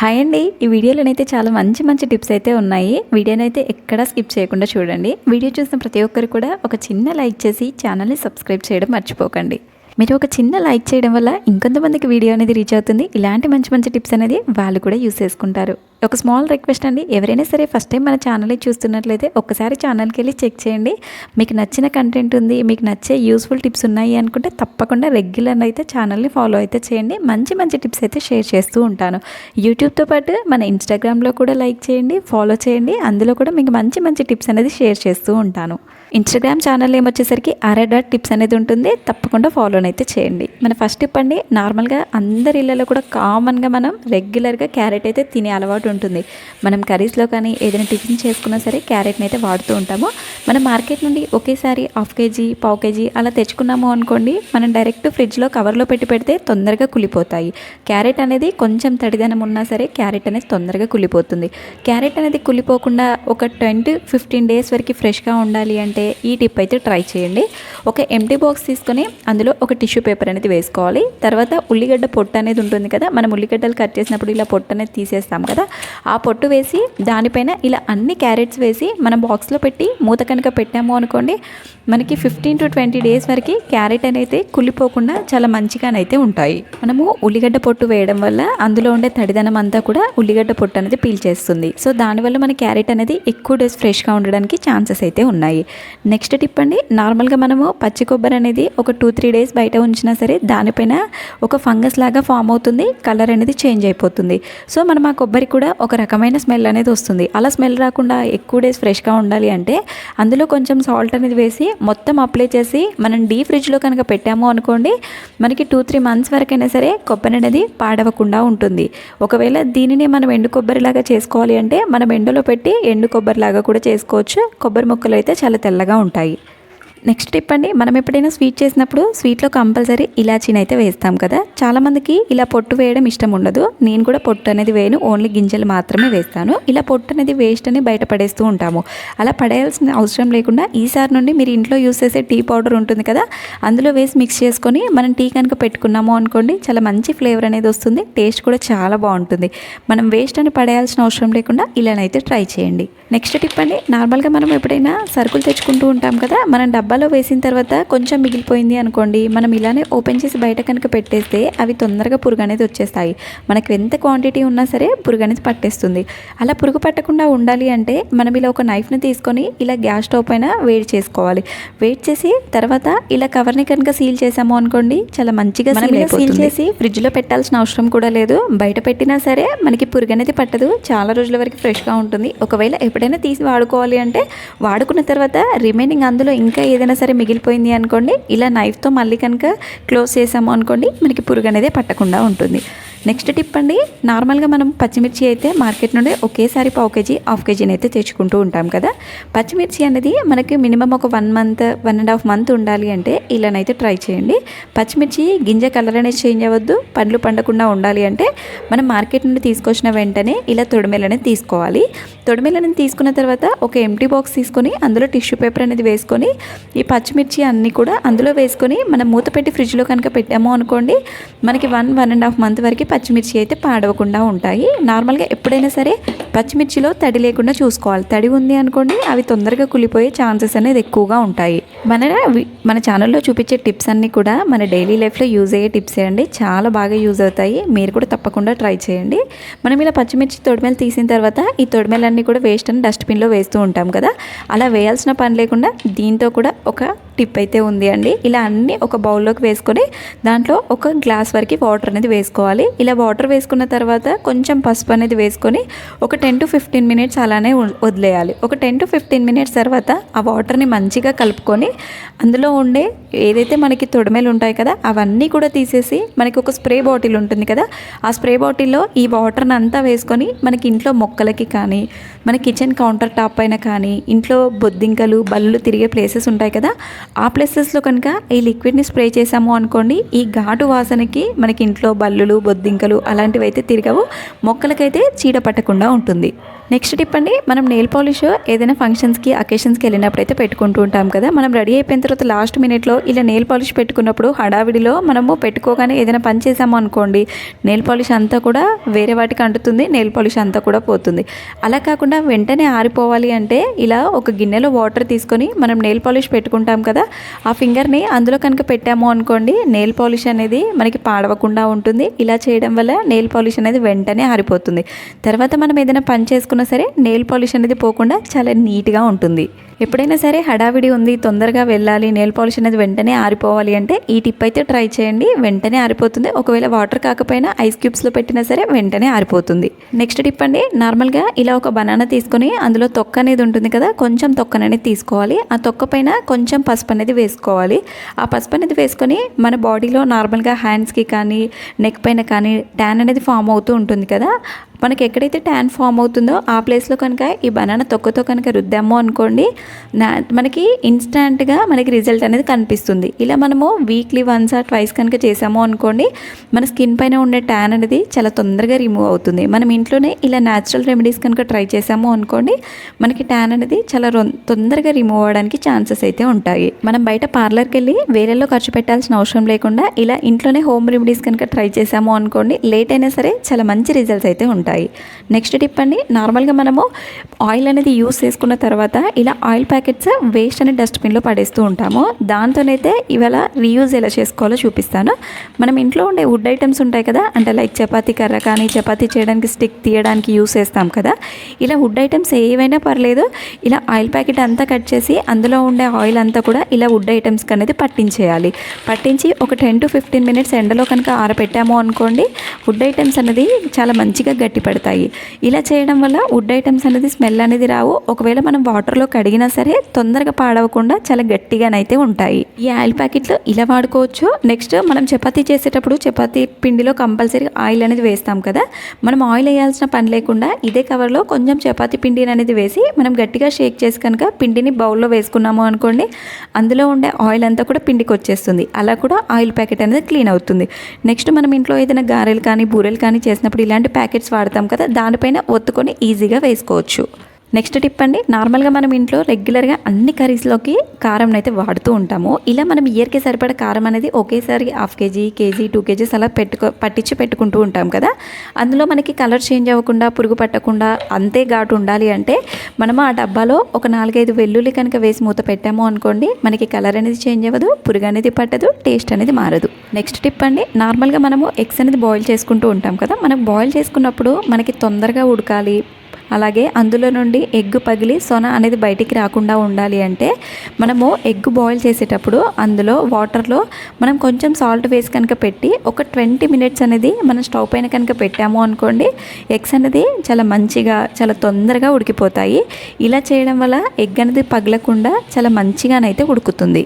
Hi అండి. ఈ వీడియోలోనైతే చాలా మంచి మంచి టిప్స్ అయితే ఉన్నాయి. వీడియోనైతే ఎక్కడా స్కిప్ చేయకుండా చూడండి. వీడియో చూసిన ప్రతి ఒక్కరు కూడా ఒక చిన్న లైక్ చేసి ఛానల్ని సబ్స్క్రైబ్ చేయడం మర్చిపోకండి. మీరు ఒక చిన్న లైక్ చేయడం వల్ల ఇంకొంతమందికి వీడియో అనేది రీచ్ అవుతుంది. ఇలాంటి మంచి మంచి టిప్స్ అనేది వాళ్ళు కూడా యూస్ చేసుకుంటారు. ఒక స్మాల్ రిక్వెస్ట్ అండి. ఎవరైనా సరే ఫస్ట్ టైం మన ఛానల్ని చూస్తున్నట్లయితే ఒక్కసారి ఛానల్కి వెళ్ళి చెక్ చేయండి. మీకు నచ్చిన కంటెంట్ ఉంది మీకు నచ్చే యూస్ఫుల్ టిప్స్ ఉన్నాయి అనుకుంటే తప్పకుండా రెగ్యులర్ అయితే ఛానల్ని ఫాలో అయితే చేయండి. మంచి మంచి టిప్స్ అయితే షేర్ చేస్తూ ఉంటాను. యూట్యూబ్తో పాటు మన ఇన్స్టాగ్రామ్లో కూడా లైక్ చేయండి ఫాలో చేయండి. అందులో కూడా మీకు మంచి మంచి టిప్స్ అనేది షేర్ చేస్తూ ఉంటాను. ఇన్స్టాగ్రామ్ ఛానల్ ఏమొచ్చేసరికి అరే డాట్ టిప్స్ అనేది ఉంటుంది. తప్పకుండా ఫాలో అయితే చేయండి. మన ఫస్ట్ టిప్ అండి నార్మల్గా అందరి ఇళ్ళలో కూడా కామన్గా మనం రెగ్యులర్గా క్యారెట్ అయితే తినే అలవాటు ఉంటుంది. మనం కర్రీస్లో కానీ ఏదైనా టిఫిన్ చేసుకున్నా సరే క్యారెట్ని అయితే వాడుతూ ఉంటాము. మనం మార్కెట్ నుండి ఒకేసారి హాఫ్ కేజీ పావు కేజీ అలా తెచ్చుకున్నాము అనుకోండి మనం డైరెక్ట్ ఫ్రిడ్జ్లో కవర్లో పెట్టి పెడితే తొందరగా కులిపోతాయి. క్యారెట్ అనేది కొంచెం తడిదనం ఉన్నా సరే క్యారెట్ అనేది తొందరగా కులిపోతుంది. క్యారెట్ అనేది కులిపోకుండా ఒక ట్వంటీ ఫిఫ్టీన్ డేస్ వరకు ఫ్రెష్గా ఉండాలి అంటే ఈ టిప్ అయితే ట్రై చేయండి. ఒక ఎంటీ బాక్స్ తీసుకొని అందులో ఒక టిష్యూ పేపర్ అనేది వేసుకోవాలి. తర్వాత ఉల్లిగడ్డ పొట్టు అనేది ఉంటుంది కదా మనం ఉల్లిగడ్డలు కట్ చేసినప్పుడు ఇలా పొట్టు అనేది తీసేస్తాం కదా ఆ పొట్టు వేసి దానిపైన ఇలా అన్ని క్యారెట్స్ వేసి మనం బాక్స్లో పెట్టి మూత కనుక పెట్టాము అనుకోండి మనకి ఫిఫ్టీన్ టు ట్వంటీ డేస్ వరకు క్యారెట్ అనేది కుళ్ళిపోకుండా చాలా మంచిగానైతే ఉంటాయి. మనము ఉల్లిగడ్డ పొట్టు వేయడం వల్ల అందులో ఉండే తడిదనం అంతా కూడా ఉల్లిగడ్డ పొట్టు అనేది పీల్చేస్తుంది సో దానివల్ల మన క్యారెట్ అనేది ఎక్కువ డేస్ ఫ్రెష్గా ఉండడానికి ఛాన్సెస్ అయితే ఉన్నాయి. నెక్స్ట్ టిప్ అండి నార్మల్గా మనము పచ్చి కొబ్బరి అనేది ఒక టూ త్రీ డేస్ బయట ఉంచినా సరే దానిపైన ఒక ఫంగస్ లాగా ఫామ్ అవుతుంది కలర్ అనేది చేంజ్ అయిపోతుంది. సో మనం ఆ కొబ్బరి కూడా ఒక రకమైన స్మెల్ అనేది వస్తుంది. అలా స్మెల్ రాకుండా ఎక్కువ డేస్ ఫ్రెష్గా ఉండాలి అంటే అందులో కొంచెం సాల్ట్ అనేది వేసి మొత్తం అప్లై చేసి మనం డీ ఫ్రిడ్జ్లో కనుక పెట్టాము అనుకోండి మనకి టూ త్రీ మంత్స్ వరకైనా సరే కొబ్బరి అనేది పాడవకుండా ఉంటుంది. ఒకవేళ దీనిని మనం ఎండు కొబ్బరిలాగా చేసుకోవాలి అంటే మనం ఎండలో పెట్టి ఎండు కొబ్బరిలాగా కూడా చేసుకోవచ్చు. కొబ్బరి ముక్కలు అయితే చాలా తెల్ల తెల్లగా ఉంటాయి. నెక్స్ట్ టిప్ అండి మనం ఎప్పుడైనా స్వీట్ చేసినప్పుడు స్వీట్లో కంపల్సరీ ఇలాచీని అయితే వేస్తాం కదా. చాలామందికి ఇలా పొట్టు వేయడం ఇష్టం ఉండదు. నేను కూడా పొట్టు అనేది వేయను ఓన్లీ గింజలు మాత్రమే వేస్తాను. ఇలా పొట్టు అనేది వేస్ట్ అని బయట పడేస్తూ ఉంటాము. అలా పడేయాల్సిన అవసరం లేకుండా ఈసారి నుండి మీరు ఇంట్లో యూస్ చేసే టీ పౌడర్ ఉంటుంది కదా అందులో వేసి మిక్స్ చేసుకొని మనం టీ కనుక పెట్టుకున్నాము అనుకోండి చాలా మంచి ఫ్లేవర్ అనేది వస్తుంది టేస్ట్ కూడా చాలా బాగుంటుంది. మనం వేస్ట్ అని పడేయాల్సిన అవసరం లేకుండా ఇలానైతే ట్రై చేయండి. నెక్స్ట్ టిప్ అండి నార్మల్గా మనం ఎప్పుడైనా సరుకులు తెచ్చుకుంటూ ఉంటాం కదా మనం డబ్బా డబ్బాలో వేసిన తర్వాత కొంచెం మిగిలిపోయింది అనుకోండి మనం ఇలానే ఓపెన్ చేసి బయట కనుక పెట్టేస్తే అవి తొందరగా పురుగు అనేది వచ్చేస్తాయి. మనకు ఎంత క్వాంటిటీ ఉన్నా సరే పురుగు అనేది పట్టేస్తుంది. అలా పురుగు పట్టకుండా ఉండాలి అంటే మనం ఇలా ఒక నైఫ్ని తీసుకొని ఇలా గ్యాస్ స్టవ్ పైన వేడి చేసుకోవాలి. వేడి చేసి తర్వాత ఇలా కవర్ని కనుక సీల్ చేసాము అనుకోండి చాలా మంచిగా సీల్ చేసి ఫ్రిడ్జ్లో పెట్టాల్సిన అవసరం కూడా లేదు. బయట పెట్టినా సరే మనకి పురుగు అనేది పట్టదు. చాలా రోజుల వరకు ఫ్రెష్గా ఉంటుంది. ఒకవేళ ఎప్పుడైనా తీసి వాడుకోవాలి అంటే వాడుకున్న తర్వాత రిమైనింగ్ అందులో ఇంకా ఏదైనా సరే మిగిలిపోయింది అనుకోండి ఇలా నైఫ్తో మళ్ళీ కనుక క్లోజ్ చేసాము అనుకోండి మనకి పురుగు అనేది పట్టకుండా ఉంటుంది. నెక్స్ట్ టిప్ అండి నార్మల్గా మనం పచ్చిమిర్చి అయితే మార్కెట్ నుండి ఒకేసారి పావు కేజీ హాఫ్ కేజీని అయితే తెచ్చుకుంటూ ఉంటాం కదా. పచ్చిమిర్చి అనేది మనకి మినిమం ఒక one month one and half month ఉండాలి అంటే ఇలానైతే ట్రై చేయండి. పచ్చిమిర్చి గింజ కలర్ అనేది చేంజ్ అవ్వద్దు పండ్లు పండకుండా ఉండాలి అంటే మనం మార్కెట్ నుండి తీసుకొచ్చిన వెంటనే ఇలా తొడిమెలని తీసుకోవాలి. తొడిమెలని తీసుకున్న తర్వాత ఒక ఎంటీ బాక్స్ తీసుకొని అందులో టిష్యూ పేపర్ అనేది వేసుకొని ఈ పచ్చిమిర్చి అన్నీ కూడా అందులో వేసుకొని మనం మూత పెట్టి ఫ్రిడ్జ్లో కనుక పెట్టాము అనుకోండి మనకి one one and half month వరకు పచ్చిమిర్చి అయితే పాడవకుండా ఉంటాయి. నార్మల్గా ఎప్పుడైనా సరే పచ్చిమిర్చిలో తడి లేకుండా చూసుకోవాలి. తడి ఉంది అనుకోండి అవి తొందరగా కులిపోయే ఛాన్సెస్ అనేది ఎక్కువగా ఉంటాయి. మన మన ఛానల్లో చూపించే టిప్స్ అన్నీ కూడా మన డైలీ లైఫ్లో యూజ్ అయ్యే టిప్స్ అండి. చాలా బాగా యూజ్ అవుతాయి. మీరు కూడా తప్పకుండా ట్రై చేయండి. మనం ఇలా పచ్చిమిర్చి తొడిమేలు తీసిన తర్వాత ఈ తొడిమెలన్నీ కూడా వేస్ట్ అని డస్ట్బిన్లో వేస్తూ ఉంటాం కదా. అలా వేయాల్సిన పని లేకుండా దీంతో కూడా ఒక టిప్ అయితే ఉంది అండి. ఇలా అన్నీ ఒక బౌల్లోకి వేసుకొని దాంట్లో ఒక గ్లాస్ వరకు వాటర్ అనేది వేసుకోవాలి. ఇలా వాటర్ వేసుకున్న తర్వాత కొంచెం పసుపు అనేది వేసుకొని ఒక టెన్ టు ఫిఫ్టీన్ మినిట్స్ అలానే వదిలేయాలి. ఒక టెన్ టు ఫిఫ్టీన్ మినిట్స్ తర్వాత ఆ వాటర్ని మంచిగా కలుపుకొని అందులో ఉండే ఏదైతే మనకి తొడమేలు ఉంటాయి కదా అవన్నీ కూడా తీసేసి మనకి ఒక స్ప్రే బాటిల్ ఉంటుంది కదా ఆ స్ప్రే బాటిల్లో ఈ వాటర్ని అంతా వేసుకొని మనకి ఇంట్లో మొక్కలకి కానీ మన కిచెన్ కౌంటర్ టాప్ పైన కానీ ఇంట్లో బొద్దింకలు బల్లులు తిరిగే ప్లేసెస్ ఉంటాయి కదా ఆ ప్లేసెస్లో కనుక ఈ లిక్విడ్ని స్ప్రే చేసాము అనుకోండి ఈ ఘాటు వాసనకి మనకి ఇంట్లో బల్లులు బొద్దింకలు అలాంటివి అయితే తిరగవు. మొక్కలకైతే చీడ పట్టకుండా ఉంటుంది. నెక్స్ట్ టిప్ అండి మనం నెయిల్ పాలిష్ ఏదైనా ఫంక్షన్స్కి అకేషన్స్కి వెళ్ళినప్పుడు అయితే పెట్టుకుంటూ ఉంటాం కదా. మనం రెడీ అయిపోయిన తర్వాత లాస్ట్ మినిట్లో ఇలా నెయిల్ పాలిష్ పెట్టుకున్నప్పుడు హడావిడిలో మనము పెట్టుకోగానే ఏదైనా పని చేసాము అనుకోండి నెయిల్ పాలిష్ అంతా కూడా వేరే వాటికి అంటుతుంది నెయిల్ పాలిష్ అంతా కూడా పోతుంది. అలా కాకుండా వెంటనే ఆరిపోవాలి అంటే ఇలా ఒక గిన్నెలో వాటర్ తీసుకొని మనం నెయిల్ పాలిష్ పెట్టుకుంటాం కదా ఆ ఫింగర్ని అందులో కనుక పెట్టాము అనుకోండి నెయిల్ పాలిష్ అనేది మనకి పాడవకుండా ఉంటుంది. ఇలా చేయడం వల్ల నెయిల్ పాలిష్ అనేది వెంటనే ఆరిపోతుంది. తర్వాత మనం ఏదైనా పని చేసుకున్నా సరే నెయిల్ పాలిష్ అనేది పోకుండా చాలా నీట్గా ఉంటుంది. ఎప్పుడైనా సరే హడావిడి ఉంది తొందరగా వెళ్ళాలి నెయిల్ పాలిష్ అనేది వెంటనే ఆరిపోవాలి అంటే ఈ టిప్ అయితే ట్రై చేయండి. వెంటనే ఆరిపోతుంది. ఒకవేళ వాటర్ కాకపోయినా ఐస్ క్యూబ్స్లో పెట్టినా సరే వెంటనే ఆరిపోతుంది. నెక్స్ట్ టిప్ అండి నార్మల్గా ఇలా ఒక బనానా తీసుకొని అందులో తొక్క అనేది ఉంటుంది కదా కొంచెం తొక్క అనేది తీసుకోవాలి. ఆ తొక్క పైన కొంచెం పసుపు అనేది వేసుకోవాలి. ఆ పసుపు అనేది వేసుకొని మన బాడీలో నార్మల్గా హ్యాండ్స్కి కానీ నెక్ పైన కానీ ట్యాన్ అనేది ఫామ్ అవుతూ ఉంటుంది కదా మనకి ఎక్కడైతే ట్యాన్ ఫామ్ అవుతుందో ఆ ప్లేస్లో కనుక ఈ బనానా తొక్కతో కనుక రుద్దాము అనుకోండి నా మనకి ఇన్స్టాంట్గా మనకి రిజల్ట్ అనేది కనిపిస్తుంది. ఇలా మనము వీక్లీ వన్స్ ఆర్ ట్వైస్ కనుక చేసాము అనుకోండి మన స్కిన్ పైన ఉండే ట్యాన్ అనేది చాలా తొందరగా రిమూవ్ అవుతుంది. మనం ఇంట్లోనే ఇలా న్యాచురల్ రెమెడీస్ కనుక ట్రై చేసాము అనుకోండి మనకి ట్యాన్ అనేది చాలా రొం- తొందరగా రిమూవ్ అవ్వడానికి ఛాన్సెస్ అయితే ఉంటాయి. మనం బయట పార్లర్కి వెళ్ళి వేరేలో ఖర్చు పెట్టాల్సిన అవసరం లేకుండా ఇలా ఇంట్లోనే హోమ్ రెమెడీస్ కనుక ట్రై చేసాము అనుకోండి లేట్ అయినా సరే చాలా మంచి రిజల్ట్స్ అయితే ఉంటాయి. నెక్స్ట్ టిప్ అండి నార్మల్గా మనము ఆయిల్ అనేది యూస్ చేసుకున్న తర్వాత ఇలా ఆయిల్ ఆయిల్ ప్యాకెట్స్ వేస్ట్ అనే డస్ట్బిన్లో పడేస్తూ ఉంటాము. దాంతోనైతే ఇవాళ రీయూజ్ ఎలా చేసుకోవాలో చూపిస్తాను. మనం ఇంట్లో ఉండే వుడ్ ఐటమ్స్ ఉంటాయి కదా అంటే లైక్ చపాతీ కర్ర కానీ చపాతీ చేయడానికి స్టిక్ తీయడానికి యూస్ చేస్తాం కదా. ఇలా వుడ్ ఐటమ్స్ ఏవైనా పర్లేదు ఇలా ఆయిల్ ప్యాకెట్ అంతా కట్ చేసి అందులో ఉండే ఆయిల్ అంతా కూడా ఇలా వుడ్ ఐటమ్స్కి అనేది పట్టించేయాలి. పట్టించి ఒక టెన్ టు ఫిఫ్టీన్ మినిట్స్ ఎండలో కనుక ఆరబెట్టాము అనుకోండి వుడ్ ఐటమ్స్ అనేది చాలా మంచిగా గట్టి పడతాయి ఇలా చేయడం వల్ల వుడ్ ఐటమ్స్ అనేది స్మెల్ అనేది రావు. ఒకవేళ మనం వాటర్లో కడిగిన సరే తొందరగా పాడవకుండా చాలా గట్టిగానైతే ఉంటాయి. ఈ ఆయిల్ ప్యాకెట్లు ఇలా వాడుకోవచ్చు. నెక్స్ట్ మనం చపాతీ చేసేటప్పుడు చపాతీ పిండిలో కంపల్సరీ ఆయిల్ అనేది వేస్తాం కదా. మనం ఆయిల్ వేయాల్సిన పని లేకుండా ఇదే కవర్లో కొంచెం చపాతీ పిండిని అనేది వేసి మనం గట్టిగా షేక్ చేసి కనుక పిండిని బౌల్లో వేసుకున్నాము అనుకోండి అందులో ఉండే ఆయిల్ అంతా కూడా పిండికి వచ్చేస్తుంది. అలా కూడా ఆయిల్ ప్యాకెట్ అనేది క్లీన్ అవుతుంది. నెక్స్ట్ మనం ఇంట్లో ఏదైనా గారెలు కానీ బూరెలు కానీ చేసినప్పుడు ఇలాంటి ప్యాకెట్స్ వాడతాం కదా దానిపైన ఒత్తుకొని ఈజీగా వేసుకోవచ్చు. నెక్స్ట్ టిప్ అండి నార్మల్గా మనం ఇంట్లో రెగ్యులర్గా అన్ని కర్రీస్లోకి కారం అయితే వాడుతూ ఉంటాము. ఇలా మనం ఇయర్కి సరిపడ కారం అనేది ఒకేసారి half kg kg two kgs అలా పెట్టుకో పట్టించి పెట్టుకుంటూ ఉంటాం కదా. అందులో మనకి కలర్ చేంజ్ అవ్వకుండా పురుగు పట్టకుండా అంతే ఘాటు ఉండాలి అంటే మనము ఆ డబ్బాలో ఒక నాలుగైదు వెల్లుల్లి కనుక వేసి మూత పెట్టాము అనుకోండి మనకి కలర్ అనేది చేంజ్ అవ్వదు పురుగు అనేది పట్టదు టేస్ట్ అనేది మారదు. నెక్స్ట్ టిప్ అండి నార్మల్గా మనము ఎగ్స్ అనేది బాయిల్ చేసుకుంటూ ఉంటాం కదా. మనం బాయిల్ చేసుకున్నప్పుడు మనకి తొందరగా ఉడకాలి అలాగే అందులో నుండి ఎగ్ పగిలి సొన అనేది బయటికి రాకుండా ఉండాలి అంటే మనము ఎగ్ బాయిల్ చేసేటప్పుడు అందులో వాటర్లో మనం కొంచెం సాల్ట్ వేసి కనుక పెట్టి ఒక ట్వంటీ మినిట్స్ అనేది మనం స్టవ్ పైన కనుక పెట్టాము అనుకోండి ఎగ్స్ అనేది చాలా మంచిగా చాలా తొందరగా ఉడికిపోతాయి. ఇలా చేయడం వల్ల ఎగ్ అనేది పగలకుండా చాలా మంచిగానైతే ఉడుకుతుంది.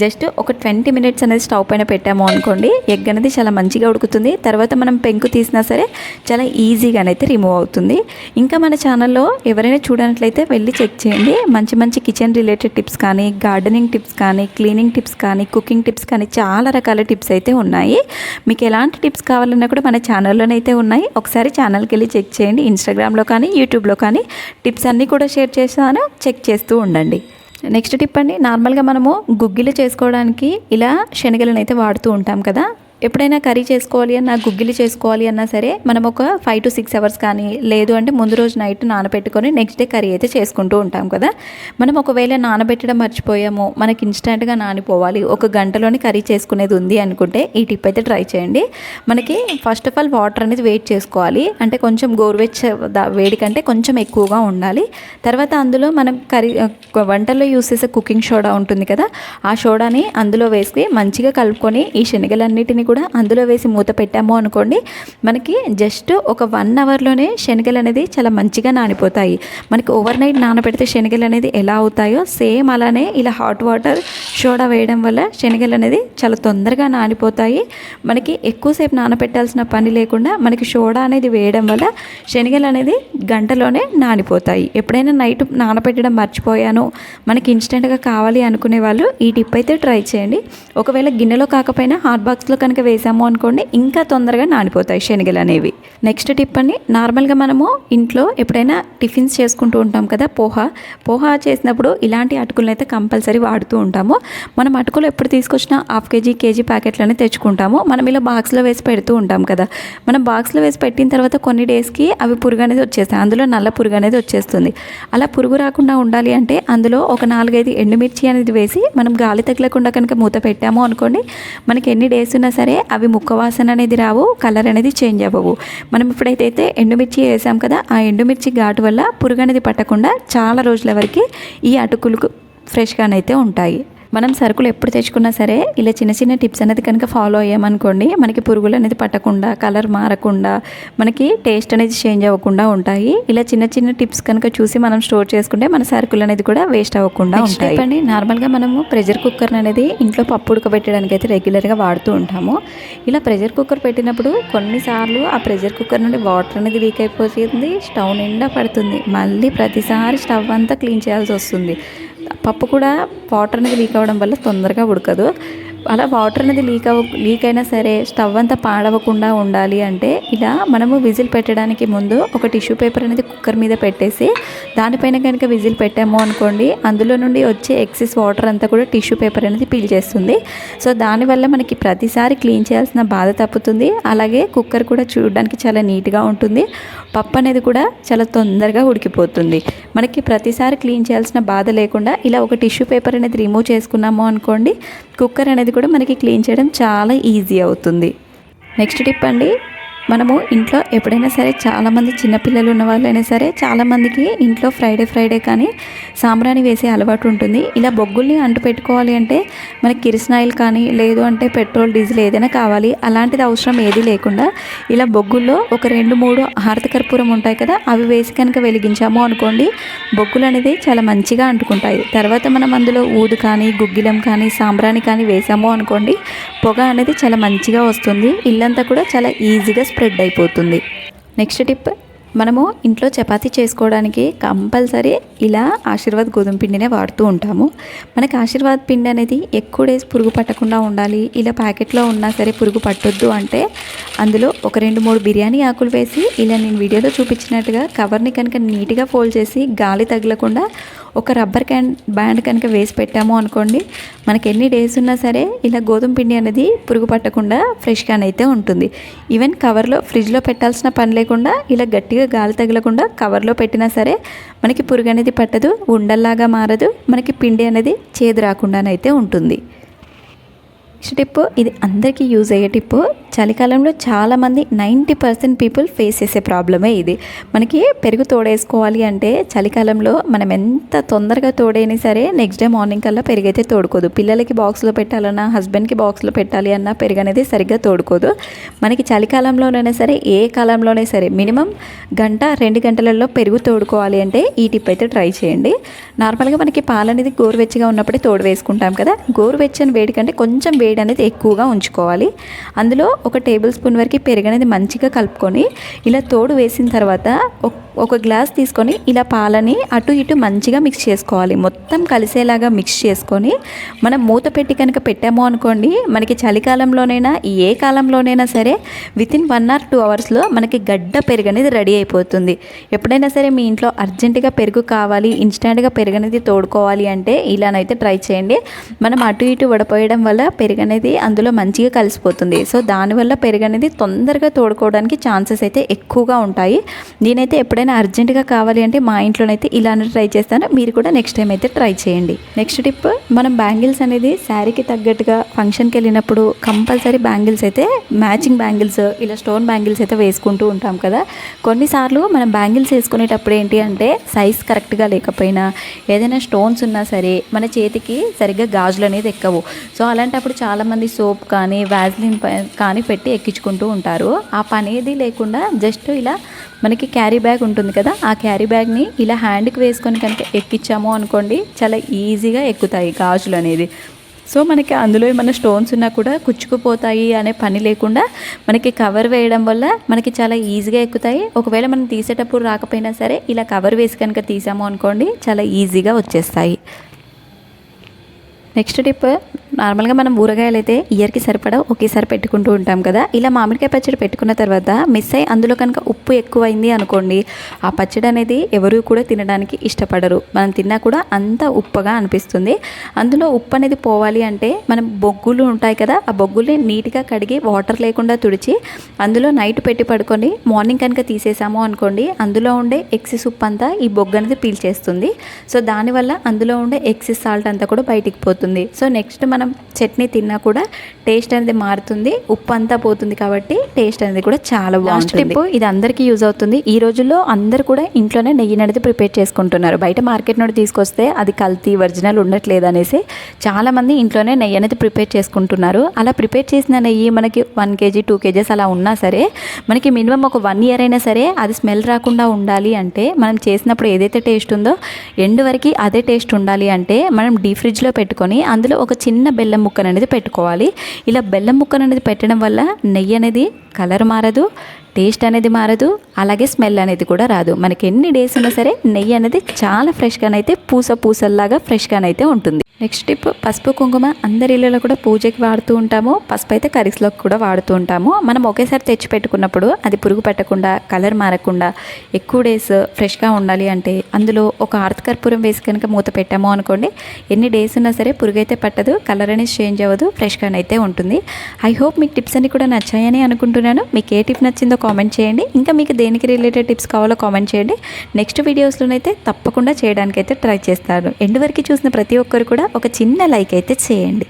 జస్ట్ ఒక ట్వంటీ మినిట్స్ అనేది స్టవ్ పైన పెట్టాము అనుకోండి ఎగ్ అనేది చాలా మంచిగా ఉడుకుతుంది. తర్వాత మనం పెంకు తీసినా సరే చాలా ఈజీగానైతే రిమూవ్ అవుతుంది. ఇంకా మన ఛానల్లో ఎవరైనా చూడనట్లయితే వెళ్ళి చెక్ చేయండి. మంచి మంచి కిచెన్ రిలేటెడ్ టిప్స్ కానీ గార్డెనింగ్ టిప్స్ కానీ క్లీనింగ్ టిప్స్ కానీ కుకింగ్ టిప్స్ కానీ చాలా రకాల టిప్స్ అయితే ఉన్నాయి. మీకు ఎలాంటి టిప్స్ కావాలన్నా కూడా మన ఛానల్లోనే అయితే ఉన్నాయి. ఒకసారి ఛానల్కి వెళ్ళి చెక్ చేయండి. ఇన్స్టాగ్రామ్లో కానీ యూట్యూబ్లో కానీ టిప్స్ అన్నీ కూడా షేర్ చేస్తాను. చెక్ చేస్తూ ఉండండి. నెక్స్ట్ టిప్ అండి నార్మల్గా మనము గుగ్గిలు చేసుకోవడానికి ఇలా శనగలను అయితే వాడుతూ ఉంటాం కదా. ఎప్పుడైనా కర్రీ చేసుకోవాలి అన్నా గుగ్గిలి చేసుకోవాలి అన్నా సరే మనం ఒక ఫైవ్ టు సిక్స్ అవర్స్ కానీ లేదు అంటే ముందు రోజు నైట్ నానబెట్టుకొని నెక్స్ట్ డే కర్రీ అయితే చేసుకుంటూ ఉంటాం కదా. మనం ఒకవేళ నానబెట్టడం మర్చిపోయాము మనకి ఇన్స్టెంట్గా నానిపోవాలి ఒక గంటలోనే కర్రీ చేసుకునేది ఉంది అనుకుంటే ఈ టిప్ అయితే ట్రై చేయండి. మనకి ఫస్ట్ ఆఫ్ ఆల్ వాటర్ అనేది వెయిట్ చేసుకోవాలి. అంటే కొంచెం గోరువెచ్చ వేడి కంటే కొంచెం ఎక్కువగా ఉండాలి. తర్వాత అందులో మనం కర్రీ వంటల్లో యూస్ చేసే కుకింగ్ సోడా ఉంటుంది కదా ఆ సోడాని అందులో వేసి మంచిగా కలుపుకొని ఈ శనగలన్నిటిని కూడా అందులో వేసి మూత పెట్టాము అనుకోండి మనకి జస్ట్ ఒక వన్ అవర్లోనే శనగలు అనేది చాలా మంచిగా నానిపోతాయి. మనకి ఓవర్ నైట్ నానబెడితే శనగలు అనేది ఎలా అవుతాయో సేమ్ అలానే ఇలా హాట్ వాటర్ సోడా వేయడం వల్ల శనగలు అనేది చాలా తొందరగా నానిపోతాయి. మనకి ఎక్కువసేపు నానబెట్టాల్సిన పని లేకుండా మనకి సోడా అనేది వేయడం వల్ల శనగలు అనేది గంటలోనే నానిపోతాయి. ఎప్పుడైనా నైట్ నానబెట్టడం మర్చిపోయాను మనకి ఇన్స్టెంట్గా కావాలి అనుకునే వాళ్ళు ఈ టిప్ అయితే ట్రై చేయండి. ఒకవేళ గిన్నెలో కాకపోయినా హాట్ బాక్స్లో కనుక వేసాము అనుకోండి ఇంకా తొందరగా నానిపోతాయి శనగలు అనేవి. నెక్స్ట్ టిప్ అండి నార్మల్గా మనము ఇంట్లో ఎప్పుడైనా టిఫిన్స్ చేసుకుంటూ ఉంటాం కదా పోహా. పోహా చేసినప్పుడు ఇలాంటి అటుకులను అయితే కంపల్సరీ వాడుతూ ఉంటాము. మనం అటుకులు ఎప్పుడు తీసుకొచ్చినా హాఫ్ కేజీ కేజీ ప్యాకెట్లనే తెచ్చుకుంటాము. మనం ఇలా బాక్స్లో వేసి పెడుతూ ఉంటాం కదా. మనం బాక్స్లో వేసి పెట్టిన తర్వాత కొన్ని డేస్కి అవి పురుగు అనేది వచ్చేస్తాయి. అందులో నల్ల పురుగు అనేది వచ్చేస్తుంది. అలా పురుగు రాకుండా ఉండాలి అంటే అందులో ఒక నాలుగైదు ఎండుమిర్చి అనేది వేసి మనం గాలి తగలకుండా కనుక మూత పెట్టాము అనుకోండి మనకి ఎన్ని డేస్ ఉన్నా సరే సరే అవి ముక్క వాసన అనేది రావు కలర్ అనేది చేంజ్ అవ్వవు. మనం ఇప్పుడైతే ఎండుమిర్చి వేసాం కదా ఆ ఎండుమిర్చి ఘాటు వల్ల పురుగు అనేది పట్టకుండా చాలా రోజుల వరకు ఈ అటుకులకు ఫ్రెష్గానైతే ఉంటాయి. మనం సరుకులు ఎప్పుడు తెచ్చుకున్నా సరే ఇలా చిన్న చిన్న టిప్స్ అనేది కనుక ఫాలో అయ్యామనుకోండి మనకి పురుగులు అనేది పట్టకుండా కలర్ మారకుండా మనకి టేస్ట్ అనేది చేంజ్ అవ్వకుండా ఉంటాయి. ఇలా చిన్న చిన్న టిప్స్ కనుక చూసి మనం స్టోర్ చేసుకుంటే మన సరుకులు అనేది కూడా వేస్ట్ అవ్వకుండా ఉంటాయి. అండి నార్మల్గా మనము ప్రెషర్ కుక్కర్ అనేది ఇంట్లో పప్పు ఉడకబెట్టడానికి అయితే రెగ్యులర్గా వాడుతూ ఉంటాము. ఇలా ప్రెషర్ కుక్కర్ పెట్టినప్పుడు కొన్నిసార్లు ఆ ప్రెషర్ కుక్కర్ నుండి వాటర్ అనేది లీక్ అయిపోతుంది స్టవ్ నిండా పడుతుంది. మళ్ళీ ప్రతిసారి స్టవ్ అంతా క్లీన్ చేయాల్సి వస్తుంది. పప్పు కూడా వాటర్ అనేది లీక్ అవ్వడం వల్ల తొందరగా ఉడకదు. అలా వాటర్ అనేది లీక్ అవ్వ లీక్ అయినా సరే స్టవ్ అంతా పాడవకుండా ఉండాలి అంటే ఇలా మనము విజిల్ పెట్టడానికి ముందు ఒక టిష్యూ పేపర్ అనేది కుక్కర్ మీద పెట్టేసి దానిపైన కనుక విజిల్ పెట్టాము అనుకోండి అందులో నుండి వచ్చే ఎక్సెస్ వాటర్ అంతా కూడా టిష్యూ పేపర్ అనేది పీల్చేస్తుంది సో దానివల్ల మనకి ప్రతిసారి క్లీన్ చేయాల్సిన బాధ తప్పుతుంది. అలాగే కుక్కర్ కూడా చూడడానికి చాలా నీట్గా ఉంటుంది. పప్పు అనేది కూడా చాలా తొందరగా ఉడికిపోతుంది. మనకి ప్రతిసారి క్లీన్ చేయాల్సిన బాధ లేకుండా ఇలా ఒక టిష్యూ పేపర్ అనేది రిమూవ్ చేసుకున్నాము అనుకోండి కుక్కర్ అనేది కూడా మనకి క్లీన్ చేయడం చాలా ఈజీ అవుతుంది. నెక్స్ట్ టిప్ అండి మనము ఇంట్లో ఎప్పుడైనా సరే చాలామంది చిన్నపిల్లలు ఉన్న వాళ్ళైనా సరే చాలామందికి ఇంట్లో ఫ్రైడే ఫ్రైడే కానీ సాంబ్రాణి వేసే అలవాటు ఉంటుంది. ఇలా బొగ్గుల్ని అంటు పెట్టుకోవాలి అంటే మనకి కిరసనాయిల్ కానీ లేదు అంటే పెట్రోల్ డీజిల్ ఏదైనా కావాలి. అలాంటిది అవసరం ఏది లేకుండా ఇలా బొగ్గుల్లో ఒక రెండు మూడు హారత కర్పూరం ఉంటాయి కదా అవి వేసి కనుక వెలిగించాము అనుకోండి బొగ్గులు అనేది చాలా మంచిగా అంటుకుంటాయి. తర్వాత మనం అందులో ఊదు కానీ గుగ్గిలం కానీ సాంబ్రాణి కానీ వేసాము అనుకోండి పొగ అనేది చాలా మంచిగా వస్తుంది. ఇల్లంతా కూడా చాలా ఈజీగా స్ప్రెడ్ అయిపోతుంది. నెక్స్ట్ టిప్ మనము ఇంట్లో చపాతీ చేసుకోవడానికి కంపల్సరీ ఇలా ఆశీర్వాద్ గోధుమ పిండినే వాడుతూ ఉంటాము. మనకి ఆశీర్వాద్ పిండి అనేది ఎక్కువ డేస్ పురుగు పట్టకుండా ఉండాలి. ఇలా ప్యాకెట్లో ఉన్నా సరే పురుగు పట్టొద్దు అంటే అందులో ఒక రెండు మూడు బిర్యానీ ఆకులు వేసి ఇలా నేను వీడియోలో చూపించినట్టుగా కవర్ని కనుక నీట్గా ఫోల్డ్ చేసి గాలి తగలకుండా ఒక రబ్బర్ క్యాన్ బ్యాండ్ కనుక వేసి పెట్టాము అనుకోండి మనకి ఎన్ని డేస్ ఉన్నా సరే ఇలా గోధుమ పిండి అనేది పురుగు పట్టకుండా ఫ్రెష్గానైతే ఉంటుంది. ఈవెన్ కవర్లో ఫ్రిడ్జ్లో పెట్టాల్సిన పని లేకుండా ఇలా గట్టిగా గాలి తగలకుండా కవర్లో పెట్టినా సరే మనకి పురుగు అనేది పట్టదు ఉండల్లాగా మారదు మనకి పిండి అనేది చేదు రాకుండానైతే ఉంటుంది. నెక్స్ట్ టిప్ ఇది అందరికీ యూజ్ అయ్యే టిప్ చలికాలంలో చాలామంది నైంటీ పర్సెంట్ పీపుల్ ఫేస్ చేసే ప్రాబ్లమే ఇది. మనకి పెరుగు తోడేసుకోవాలి అంటే చలికాలంలో మనం ఎంత తొందరగా తోడైనా సరే నెక్స్ట్ డే మార్నింగ్ కల్లా పెరుగు అయితే తోడుకోదు. పిల్లలకి బాక్స్లో పెట్టాలన్నా హస్బెండ్కి బాక్స్లో పెట్టాలి అన్నా పెరుగు అనేది సరిగ్గా తోడుకోదు. మనకి చలికాలంలోనైనా సరే ఏ కాలంలోనే సరే మినిమం గంట రెండు గంటలలో పెరుగు తోడుకోవాలి అంటే ఈ టిప్ అయితే ట్రై చేయండి. నార్మల్గా మనకి పాలనేది గోరువెచ్చగా ఉన్నప్పుడే తోడు వేసుకుంటాం కదా. గోరువెచ్చని వేడి కంటే కొంచెం వేడి అనేది ఎక్కువగా ఉంచుకోవాలి. అందులో ఒక టేబుల్ స్పూన్ వరకు పెరుగు అనేది మంచిగా కలుపుకొని ఇలా తోడు వేసిన తర్వాత ఒక గ్లాస్ తీసుకొని ఇలా పాలని అటు ఇటు మంచిగా మిక్స్ చేసుకోవాలి. మొత్తం కలిసేలాగా మిక్స్ చేసుకొని మనం మూత పెట్టి కనుక పెట్టాము అనుకోండి మనకి చలికాలంలోనైనా ఏ కాలంలోనైనా సరే within one or two అవర్స్లో మనకి గడ్డ పెరుగు అనేది రెడీ అయిపోతుంది. ఎప్పుడైనా సరే మీ ఇంట్లో అర్జెంటుగా పెరుగు కావాలి ఇన్స్టెంట్గా పెరుగు అనేది తోడుకోవాలి అంటే ఇలానైతే ట్రై చేయండి. మనం అటు ఇటు వడపోయడం వల్ల పెరుగు అనేది అందులో మంచిగా కలిసిపోతుంది. సో దానివల్ల పెరుగు అనేది తొందరగా తోడుకోవడానికి ఛాన్సెస్ అయితే ఎక్కువగా ఉంటాయి. నేనైతే ఎప్పుడైనా అర్జెంటుగా కావాలి అంటే మా ఇంట్లోనైతే ఇలానే ట్రై చేస్తాను. మీరు కూడా నెక్స్ట్ టైం అయితే ట్రై చేయండి. నెక్స్ట్ టిప్ మనం బ్యాంగిల్స్ అనేది శారీకి తగ్గట్టుగా ఫంక్షన్కి వెళ్ళినప్పుడు కంపల్సరీ బ్యాంగిల్స్ అయితే మ్యాచింగ్ బ్యాంగిల్స్ ఇలా స్టోన్ బ్యాంగిల్స్ అయితే వేసుకుంటూ ఉంటాం కదా. కొన్నిసార్లు మనం బ్యాంగిల్స్ వేసుకునేటప్పుడు ఏంటి అంటే సైజ్ కరెక్ట్గా లేకపోయినా ఏదైనా స్టోన్స్ ఉన్నా సరే మన చేతికి సరిగ్గా గాజులు అనేది ఎక్కవు. సో అలాంటప్పుడు చాలా చాలామంది సోప్ కానీ వ్యాజ్లిన్ కానీ పెట్టి ఎక్కించుకుంటూ ఉంటారు. ఆ పని ఏది లేకుండా జస్ట్ ఇలా మనకి క్యారీ బ్యాగ్ ఉంటుంది కదా ఆ క్యారీ బ్యాగ్ని ఇలా హ్యాండ్కి వేసుకొని కనుక ఎక్కించాము అనుకోండి చాలా ఈజీగా ఎక్కుతాయి గాజులు అనేది. సో మనకి అందులో ఏమైనా స్టోన్స్ ఉన్నా కూడా కుచ్చుకుపోతాయి అనే పని లేకుండా మనకి కవర్ వేయడం వల్ల మనకి చాలా ఈజీగా ఎక్కుతాయి. ఒకవేళ మనం తీసేటప్పుడు రాకపోయినా సరే ఇలా కవర్ వేసి కనుక తీసాము అనుకోండి చాలా ఈజీగా వచ్చేస్తాయి. నెక్స్ట్ టిప్ నార్మల్గా మనం ఊరగాయలు అయితే ఇయర్కి సరిపడా ఒకేసారి పెట్టుకుంటూ ఉంటాం కదా. ఇలా మామిడికాయ పచ్చడి పెట్టుకున్న తర్వాత మిస్ అయ్యి అందులో కనుక ఉప్పు ఎక్కువైంది అనుకోండి ఆ పచ్చడి అనేది ఎవరు కూడా తినడానికి ఇష్టపడరు. మనం తిన్నా కూడా అంత ఉప్పగా అనిపిస్తుంది. అందులో ఉప్పు అనేది పోవాలి అంటే మనం బొగ్గులు ఉంటాయి కదా ఆ బొగ్గుల్ని నీట్గా కడిగి వాటర్ లేకుండా తుడిచి అందులో నైట్ పెట్టి పడుకొని మార్నింగ్ కనుక తీసేసాము అనుకోండి అందులో ఉండే ఎక్సెస్ ఉప్పు అంతా ఈ బొగ్గు అనేది పీల్చేస్తుంది. సో దానివల్ల అందులో ఉండే ఎక్సెస్ సాల్ట్ అంతా కూడా బయటికి పోతుంది. సో నెక్స్ట్ మనం చట్నీ తిన్నా కూడా టేస్ట్ అనేది మారుతుంది ఉప్పు అంతా పోతుంది కాబట్టి టేస్ట్ అనేది కూడా చాలా బాగుంటుంది. ఇది అందరికీ యూజ్ అవుతుంది. ఈ రోజుల్లో అందరు కూడా ఇంట్లోనే నెయ్యి అనేది ప్రిపేర్ చేసుకుంటున్నారు. బయట మార్కెట్ నుండి తీసుకొస్తే అది కల్తీ ఒరిజినల్ ఉండట్లేదు అనేసి చాలామంది ఇంట్లోనే నెయ్యి అనేది ప్రిపేర్ చేసుకుంటున్నారు. అలా ప్రిపేర్ చేసిన నెయ్యి మనకి వన్ కేజీ టూ కేజెస్ అలా ఉన్నా సరే మనకి మినిమం ఒక వన్ ఇయర్ అయినా సరే అది స్మెల్ రాకుండా ఉండాలి అంటే మనం చేసినప్పుడు ఏదైతే టేస్ట్ ఉందో ఎండ్ వరకు అదే టేస్ట్ ఉండాలి అంటే మనం డీ ఫ్రిడ్జ్లో పెట్టుకొని అందులో ఒక చిన్న బెల్లం ముక్కను అనేది పెట్టుకోవాలి. ఇలా బెల్లం ముక్కను అనేది పెట్టడం వల్ల నెయ్యి అనేది కలర్ మారదు టేస్ట్ అనేది మారదు అలాగే స్మెల్ అనేది కూడా రాదు. మనకి ఎన్ని డేస్ ఉన్నా సరే నెయ్యి అనేది చాలా ఫ్రెష్గానైతే పూస పూసల్లాగా ఫ్రెష్గానైతే ఉంటుంది. నెక్స్ట్ టిప్ పసుపు కుంకుమ. అందరి ఇళ్ళలో కూడా పూజకి వాడుతూ ఉంటాము. పసుపు అయితే కర్రీస్లోకి కూడా వాడుతూ ఉంటాము. మనం ఒకేసారి తెచ్చి పెట్టుకున్నప్పుడు అది పురుగు పెట్టకుండా కలర్ మారకుండా ఎక్కువ డేస్ ఫ్రెష్గా ఉండాలి అంటే అందులో ఒక ఆర్తకర్పూరం వేసి కనుక మూత పెట్టాము అనుకోండి ఎన్ని డేస్ ఉన్నా సరే పురుగు అయితే పట్టదు కలర్ అనేది చేంజ్ అవ్వదు ఫ్రెష్గానైతే ఉంటుంది. ఐ హోప్ మీకు టిప్స్ అన్ని కూడా నచ్చాయని అనుకుంటున్నాను. మీకు ఏ టిప్ నచ్చిందో కామెంట్ చేయండి. ఇంకా మీకు దేనికి రిలేటెడ్ టిప్స్ కావాలో కామెంట్ చేయండి. నెక్స్ట్ వీడియోస్లోనైతే తప్పకుండా చేయడానికైతే ట్రై చేస్తాను. ఎండ్ వరకు చూసిన ప్రతి ఒక్కరు కూడా ఒక చిన్న లైక్ అయితే చేయండి.